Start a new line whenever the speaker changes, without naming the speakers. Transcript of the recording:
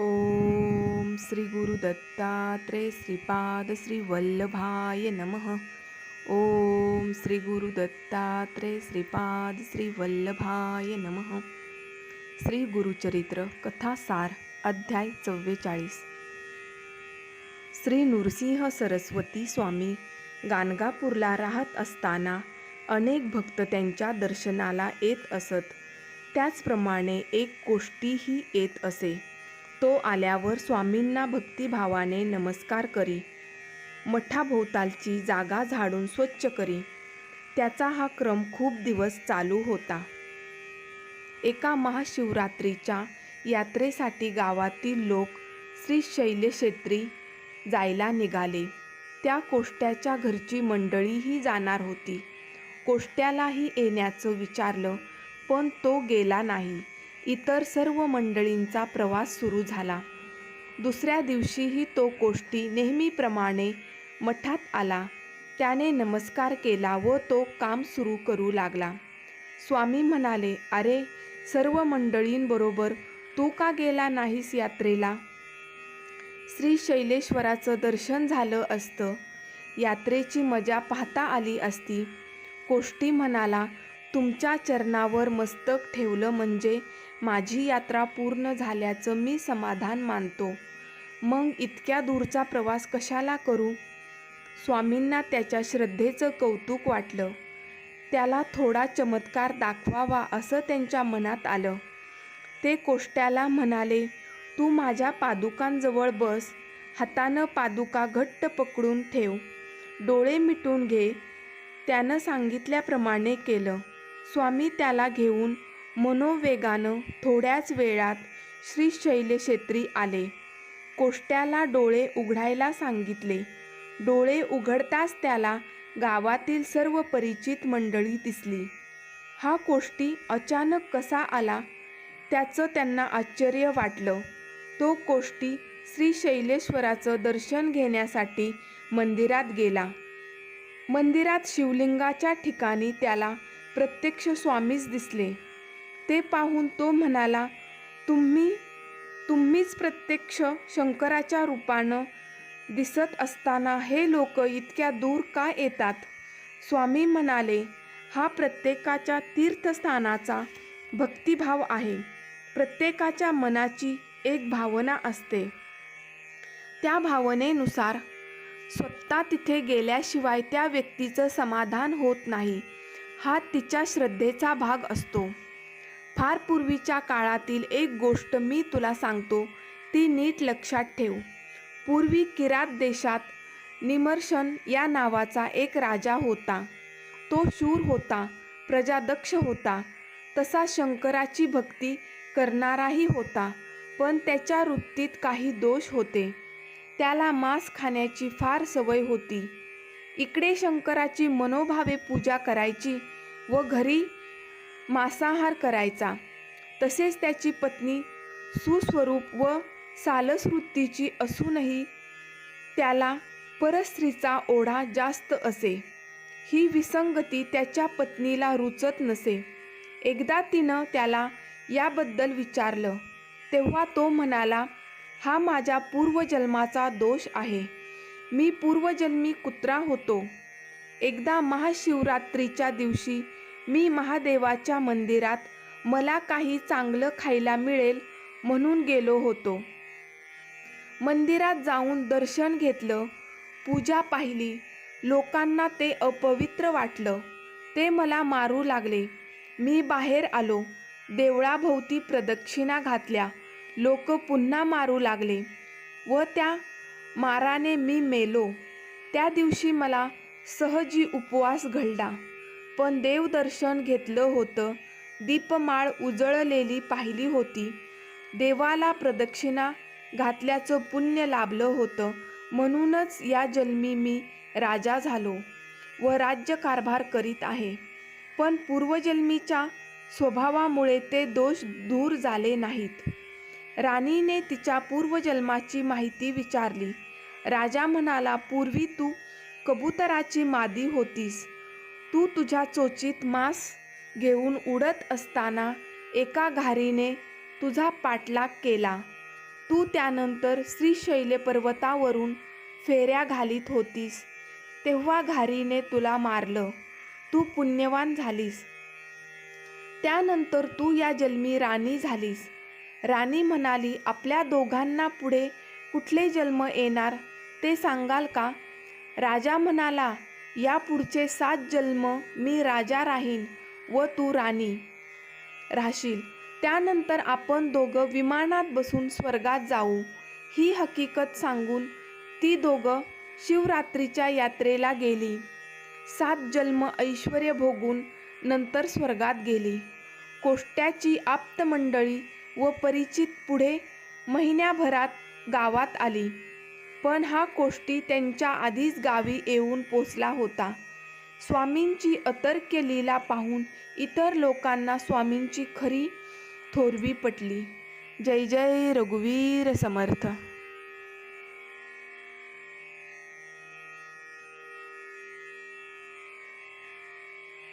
ओम श्री गुरु दत्तात्रय श्रीपाद श्री वल्लभाय नमः। ओम श्री गुरु दत्तात्रय श्रीपाद श्री वल्लभाय नमः। श्री गुरुचरित्र कथासार अध्याय चव्वेचाळीस। श्री नृसिंह सरस्वती स्वामी गाणगापूरला राहत असताना अनेक भक्त त्यांच्या दर्शनाला येत असत. त्याचप्रमाणे एक गोष्टीही येत असे. तो आल्यावर स्वामींना भक्तिभावाने नमस्कार करी. मठाभोवतालची जागा झाडून स्वच्छ करी. त्याचा हा क्रम खूप दिवस चालू होता. एका महाशिवरात्रीच्या यात्रेसाठी गावातील लोक श्री शैलक्षेत्री जायला निघाले. त्या कोष्ट्याच्या घरची मंडळीही जाणार होती. कोष्ट्यालाही येण्याचं विचारलं पण तो गेला नाही. इतर सर्व मंडळींचा प्रवास सुरू झाला. दुसऱ्या दिवशीही तो कोष्टी नेहमीप्रमाणे मठात आला. त्याने नमस्कार केला व तो काम सुरू करू लागला. स्वामी म्हणाले अरे सर्व मंडळींबरोबर तू का गेला नाहीस यात्रेला? श्री शैलेश्वराचं दर्शन झालं असतं. यात्रेची मजा पाहता आली असती. कोष्टी म्हणाला तुमच्या चरणावर मस्तक ठेवलं म्हणजे माझी यात्रा पूर्ण झाल्याचं मी समाधान मानतो. मग इतक्या दूरचा प्रवास कशाला करू? स्वामींना त्याच्या श्रद्धेचं कौतुक वाटलं. त्याला थोडा चमत्कार दाखवावा असं त्यांच्या मनात आलं. ते कोष्ट्याला म्हणाले तू माझ्या पादुकांजवळ बस. हातानं पादुका घट्ट पकडून ठेव. डोळे मिटून घे. त्यानं सांगितल्याप्रमाणे केलं. स्वामी त्याला घेऊन मनोवेगानं थोड्याच वेळात श्री शैलक्षेत्री आले. कोष्ट्याला डोळे उघडायला सांगितले. डोळे उघडताच त्याला गावातील सर्व परिचित मंडळी दिसली. हा कोष्टी अचानक कसा आला त्याचं त्यांना आश्चर्य वाटलं. तो कोष्टी श्री शैलेश्वराचं दर्शन घेण्यासाठी मंदिरात गेला. मंदिरात शिवलिंगाच्या ठिकाणी त्याला प्रत्यक्ष स्वामीच दिसले. ते पाहून तो म्हणाला तुम्ही तुम्हीच प्रत्यक्ष शंकराच्या रूपानं दिसत असताना हे लोक इतक्या दूर का येतात? स्वामी म्हणाले हा प्रत्येकाच्या तीर्थस्थानाचा भक्तिभाव आहे. प्रत्येकाच्या मनाची एक भावना असते. त्या भावनेनुसार स्वतः तिथे गेल्याशिवाय त्या व्यक्तीचं समाधान होत नाही. हा तिच्या श्रद्धेचा भाग असतो. फार पूर्वीच्या काळातील एक गोष्ट मी तुला सांगतो ती नीट लक्षात ठेव. पूर्वी किरात देशात निमर्शन या नावाचा एक राजा होता. तो शूर होता प्रजादक्ष होता. तसा शंकराची भक्ती करणाराही होता पण त्याच्या वृत्तीत काही दोष होते. त्याला मांस खाण्याची फार सवय होती. इकडे शंकराची मनोभावे पूजा करायची व घरी मांसाहार करायचा. तसेच त्याची पत्नी सुस्वरूप व सालसवृत्तीची असूनही त्याला परस्त्रीचा ओढा जास्त असे. ही विसंगती त्याच्या पत्नीला रुचत नसे. एकदा तिनं त्याला याबद्दल विचारलं तेव्हा तो म्हणाला हा माझ्या पूर्वजन्माचा दोष आहे. मी पूर्वजन्मी कुत्रा होतो. एकदा महाशिवरात्रीच्या दिवशी मी महादेवाच्या मंदिरात मला काही चांगलं खायला मिळेल म्हणून गेलो होतो. मंदिरात जाऊन दर्शन घेतलं पूजा पाहिली लोकांना ते अपवित्र वाटलं. ते मला मारू लागले. मी बाहेर आलो देवळाभोवती प्रदक्षिणा घातल्या लोक पुन्हा मारू लागले व त्या माराने मी मेलो. त्या दिवशी मला सहजी उपवास घडला. पण देवदर्शन घेतलं होतं. दीपमाळ उजळलेली पाहिली होती. देवाला प्रदक्षिणा घातल्याचं पुण्य लाभलं होतं. म्हणूनच या जन्मी मी राजा झालो व राज्यकारभार करीत आहे. पण पूर्वजन्मीच्या स्वभावामुळे ते दोष दूर झाले नाहीत. राणीने तिच्या पूर्वजन्माची माहिती विचारली. राजा म्हणाला पूर्वी तू कबुतराची मादी होतीस. तू तुझ्या चोचीत मांस घेऊन उडत असताना एका घारीने तुझा पाठलाग केला. तू त्यानंतर श्रीशैले पर्वतावरून फेऱ्या घालीत होतीस. तेव्हा घारीने तुला मारलं. तू पुण्यवान झालीस. त्यानंतर तू या जन्मी राणी झालीस. राणी म्हणाली आपल्या दोघांना पुढे कुठले जन्म येणार ते सांगाल का? राजा म्हणाला या पुढचे सात जन्म मी राजा राहीन व तू राणी राहशील. त्यानंतर आपण दोघं विमानात बसून स्वर्गात जाऊ. ही हकीकत सांगून ती दोघं शिवरात्रीच्या यात्रेला गेली. सात जन्म ऐश्वर भोगून नंतर स्वर्गात गेली. कोष्ट्याची आप्तमंडळी व परिचित पुढे महिन्याभरात गावात आली. पण हा कोष्टी त्यांच्या आधीच गावी येऊन पोचला होता. स्वामींची अतर्क्य लीला पाहून इतर लोकांना स्वामींची खरी थोरवी पटली. जय जय रघुवीर समर्थ.